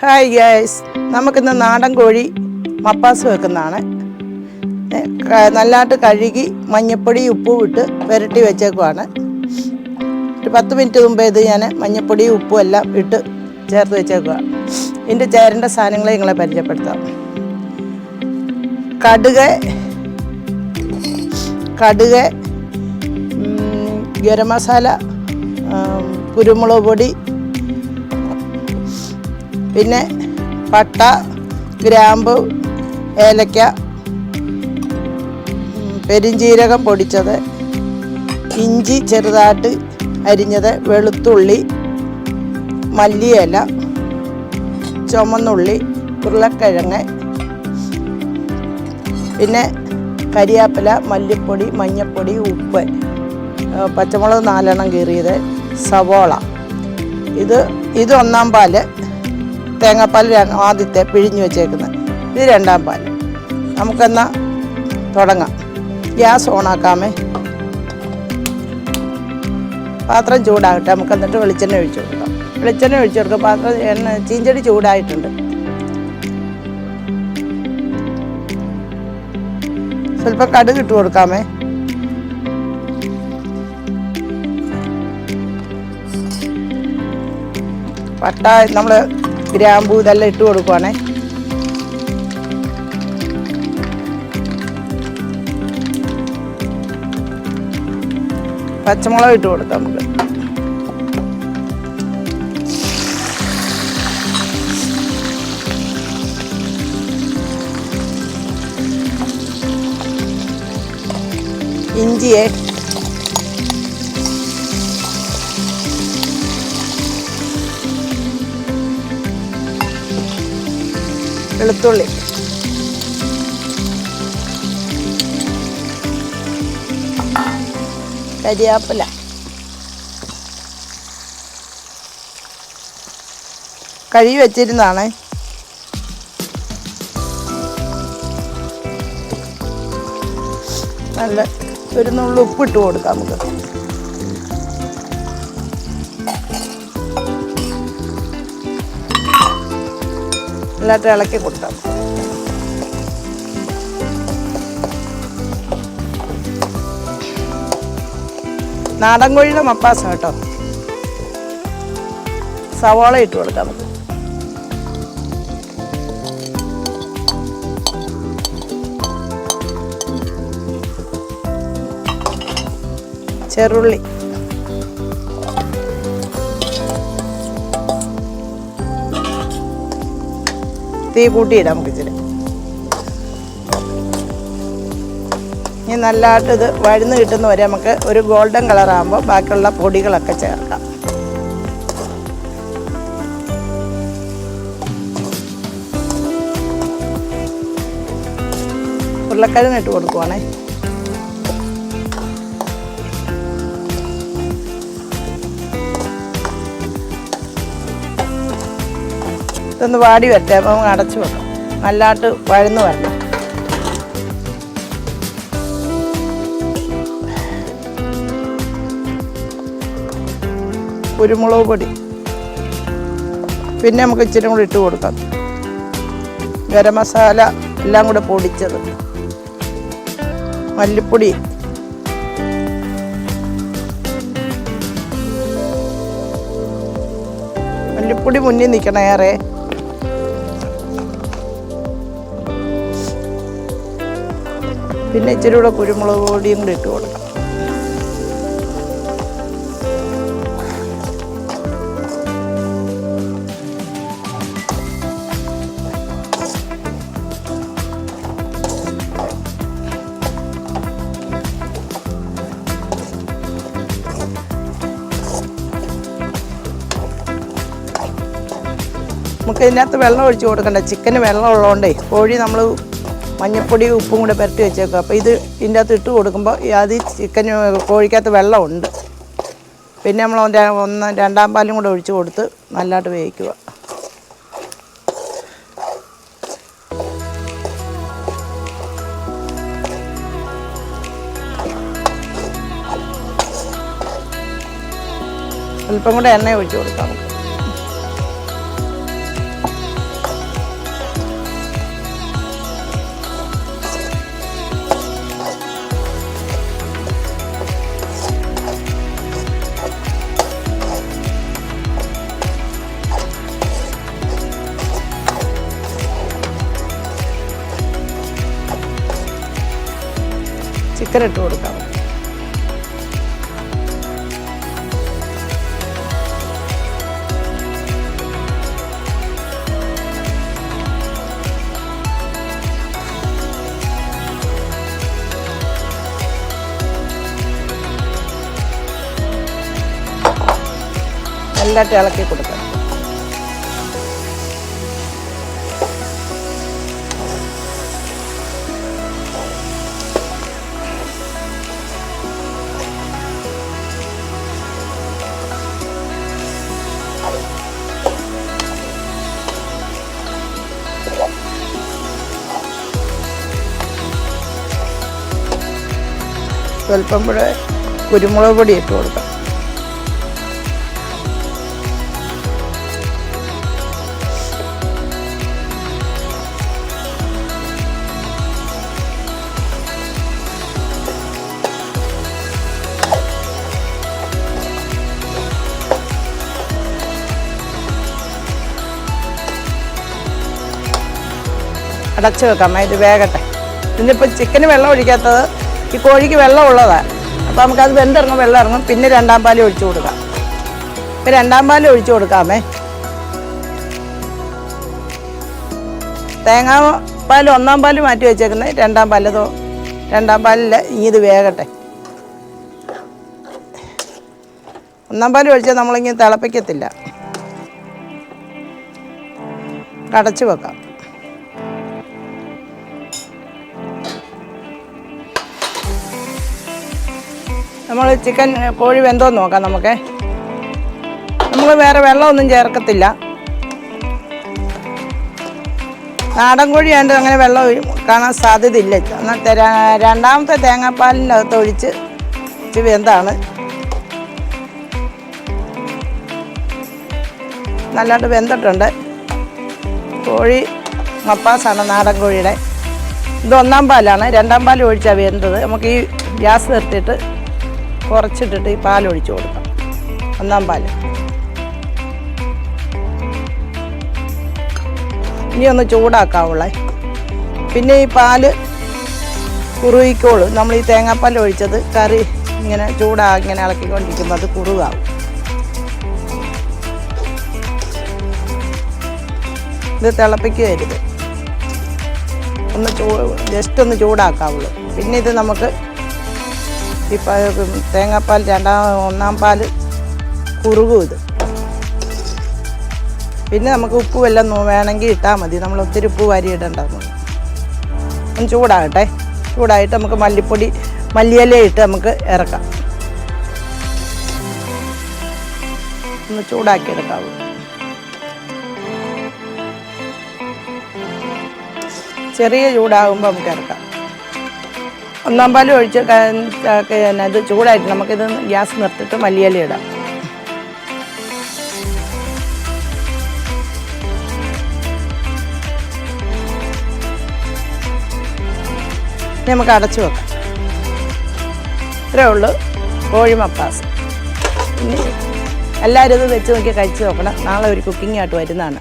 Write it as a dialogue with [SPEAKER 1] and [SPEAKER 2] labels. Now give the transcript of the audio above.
[SPEAKER 1] Hi gas നമുക്കിന്ന് നാടൻ കോഴി മപ്പാസ് വെക്കുന്നതാണ്. നല്ലതായിട്ട് കഴുകി മഞ്ഞപ്പൊടി ഉപ്പും ഇട്ട് പുരട്ടി വെച്ചേക്കുവാണ്. ഒരു പത്ത് മിനിറ്റ് മുമ്പേ ഇത് ഞാൻ മഞ്ഞപ്പൊടിയും ഉപ്പും എല്ലാം ഇട്ട് ചേർത്ത് വെച്ചേക്കുക ഇതിന്റെ ചേരേണ്ട സാധനങ്ങളെ നിങ്ങളെ പരിചയപ്പെടുത്താം. കടുക് കടുക് ഗരം മസാല കുരുമുളക് പൊടി പിന്നെ പട്ട ഗ്രാമ്പു ഏലക്ക പെരിഞ്ചീരകം പൊടിച്ചത് ഇഞ്ചി ചെറുതായിട്ട് അരിഞ്ഞത് വെളുത്തുള്ളി മല്ലിയില ചുമന്നുള്ളി ഉരുളക്കിഴങ്ങ് പിന്നെ കരിയാപ്പില മല്ലിപ്പൊടി മഞ്ഞൾപ്പൊടി ഉപ്പ് പച്ചമുളക് നാലെണ്ണം കീറിയത് സവോള. ഇത് ഇത് ഒന്നാം പാൽ. തേങ്ങാപ്പാൽ ആദ്യത്തെ പിഴിഞ്ഞ് വെച്ചേക്കുന്നത്. ഇത് രണ്ടാം പാൽ. നമുക്കെന്നാ തുടങ്ങാം. ഗ്യാസ് ഓണാക്കാമേ. പാത്രം ചൂടാകട്ടെ. നമുക്ക് എന്നിട്ട് വെളിച്ചെണ്ണ ഒഴിച്ചു കൊടുക്കാം. വെളിച്ചെണ്ണ ഒഴിച്ചു കൊടുക്കാം. പാത്രം എണ്ണ ചീഞ്ചടി ചൂടായിട്ടുണ്ട്. സ്വല്പം കടുക് ഇട്ട് കൊടുക്കാമേ. പട്ട നമ്മൾ ഗ്രാമ്പൂ ഇതെല്ലാം ഇട്ട് കൊടുക്കുവാണേ. പച്ചമുളക് ഇട്ട് കൊടുക്കാം നമുക്ക്. ഇഞ്ചിയെ വെളുത്തുള്ളി. കരിയാപ്പില. കഴുകി വെച്ചിരുന്നതാണ്. നല്ല ഒരു നുള്ളു ഉപ്പിട്ട് കൊടുക്കാം നമുക്ക്. എല്ലാറ്റും ഇളക്കി കൊടുക്കാം നാടൻ കോഴിയുടെ മപ്പാസ കേട്ടോ. സവാള ഇട്ട് കൊടുക്കാം നമുക്ക് ചെറുള്ളി. തീ കൂട്ടിയിടാം നമുക്ക് ഇച്ചിരി. ഇനി നല്ലതായിട്ട് ഇത് വഴുന്ന് കിട്ടുന്ന വരെ നമുക്ക് ഒരു ഗോൾഡൻ കളറാകുമ്പോൾ ബാക്കിയുള്ള പൊടികളൊക്കെ ചേർക്കാം. ഉരുളക്കിഴങ്ങ് ഇട്ട് കൊടുക്കുവാണേ. ഇതൊന്ന് വാടി വരട്ടെ. അപ്പം അടച്ചു വെക്കാം. നല്ലതായിട്ട് വഴന്ന് വരണം. കുരുമുളക് പൊടി. പിന്നെ നമുക്ക് ഇച്ചിരി കൂടി ഇട്ട് കൊടുക്കാം. ഗരം മസാല എല്ലാം കൂടെ പൊടിച്ചത്. മല്ലിപ്പൊടി. മല്ലിപ്പൊടി മുന്നിൽ നിൽക്കണം പിന്നെ ഇച്ചിരി കൂടെ കുരുമുളക് പൊടിയും കൂടി ഇട്ട് കൊടുക്കാം. നമുക്ക് ഇതിനകത്ത് വെള്ളം ഒഴിച്ച് കൊടുക്കണ്ട. ചിക്കന് വെള്ളം ഉള്ളതുകൊണ്ടേ കോഴി നമ്മൾ മഞ്ഞപ്പൊടി ഉപ്പും കൂടെ പുരട്ടി വെച്ചേക്കും. അപ്പോൾ ഇത് ഇതിന്റെ അകത്ത് ഇട്ട് കൊടുക്കുമ്പോൾ അത് ചിക്കൻ കോഴിക്കകത്ത് വെള്ളമുണ്ട്. പിന്നെ നമ്മൾ ഒന്ന് രണ്ടാം പാലും കൂടെ ഒഴിച്ച് കൊടുത്ത് നല്ലതായിട്ട് വേവിക്കുക. അല്പം കൂടെ എണ്ണ ഒഴിച്ച് കൊടുക്കാം ചിക്കൻ ഇട്ട് കൊടുക്കാം. നല്ലതായിട്ട് ഇളക്കി കൊടുക്കാം. സ്വല്പം കൂടെ കുരുമുളക് പൊടി ഇട്ട് കൊടുക്കാം. അടച്ചു വെക്കാം ഇത് വേകട്ടെ ഇന്നിപ്പോൾ ചിക്കന് വെള്ളം ഒഴിക്കാത്തത് ഈ കോഴിക്ക് വെള്ളം ഉള്ളതാണ് അപ്പോൾ നമുക്കത് വെന്തിറങ്ങും വെള്ളം ഇറങ്ങും. പിന്നെ രണ്ടാം പാൽ ഒഴിച്ചു കൊടുക്കാം. ഇപ്പം രണ്ടാം പാൽ ഒഴിച്ചു കൊടുക്കാമേ. തേങ്ങാ പാൽ ഒന്നാം പാൽ മാറ്റി വെച്ചേക്കുന്നത് രണ്ടാം പാലതോ രണ്ടാം പാലിൽ ഇത് വേകട്ടെ. ഒന്നാം പാൽ ഒഴിച്ചാൽ നമ്മളിങ്ങനെ തിളപ്പിക്കത്തില്ല. കടച്ചു വെക്കാം. നമ്മൾ ചിക്കൻ കോഴി വെന്തോ നോക്കാം നമുക്ക്. നമ്മൾ വേറെ വെള്ളമൊന്നും ചേർക്കത്തില്ല. നാടൻ കോഴി ആണ്ട് അങ്ങനെ വെള്ളം കാണാൻ സാധ്യതയില്ല. എന്നാൽ രണ്ടാമത്തെ തേങ്ങാപ്പാലിന്റെ അകത്ത് ഒഴിച്ച് വെന്താണ്. നല്ലതായിട്ട് വെന്തിട്ടുണ്ട്. കോഴി മപ്പാസാണ് നാടൻ കോഴിയുടെ. ഇത് ഒന്നാം പാലാണ്. രണ്ടാം പാൽ ഒഴിച്ചാണ് വെന്തത്. നമുക്ക് ഈ ഗ്യാസ് നിർത്തിയിട്ട് കുറച്ചിട്ടിട്ട് ഈ പാൽ ഒഴിച്ചു കൊടുക്കാം. ഒന്നാം പാൽ. ഇനി ഒന്ന് ചൂടാക്കാവുള്ളേ. പിന്നെ ഈ പാൽ കുറുകിക്കോളും. നമ്മൾ ഈ തേങ്ങാപ്പാൽ ഒഴിച്ചത് കറി ഇങ്ങനെ ചൂടാ ഇങ്ങനെ ഇളക്കിക്കൊണ്ടിരിക്കുമ്പോൾ അത് കുറുകാവും. ഇത് തിളപ്പിക്കരുത് ഒന്ന് ചൂ ജസ്റ്റ് ഒന്ന് ചൂടാക്കാവുള്ളൂ. പിന്നെ ഇത് നമുക്ക് പ- തേങ്ങാപ്പാൽ രണ്ടാം ഒന്നാം പാൽ കുറുകും ഇത്. പിന്നെ നമുക്ക് ഉപ്പ് വല്ലതും നോ- വേണമെങ്കിൽ ഇട്ടാൽ മതി. നമ്മൾ ഒത്തിരി ഉപ്പ് വാരി ഇടണ്ടെന്ന് ഒന്ന് ചൂടാകട്ടെ. ചൂടായിട്ട് നമുക്ക് മല്ലിപ്പൊടി മല്ലിയില ഇട്ട് നമുക്ക് ഇറക്കാം. ഒന്ന് ചൂടാക്കി എടുക്കാവൂ. ചെറിയ ചൂടാകുമ്പോൾ നമുക്ക് ഇറക്കാം. ഒന്നാം പാലും ഒഴിച്ച് ഇത് ചൂടായിട്ട് നമുക്കിത് ഗ്യാസ് നിർത്തിയിട്ട് മല്ലിയില ഇടാം. നമുക്ക് അടച്ചു വെക്കാം. ഇത്രേ ഉള്ളൂ. കോഴിമപ്പാസ്. എല്ലാവരും ഇത് വെച്ച് നോക്കി കഴിച്ച് നോക്കണം. നാളെ ഒരു കുക്കിംഗ് ആയിട്ട് വരുന്നതാണ്.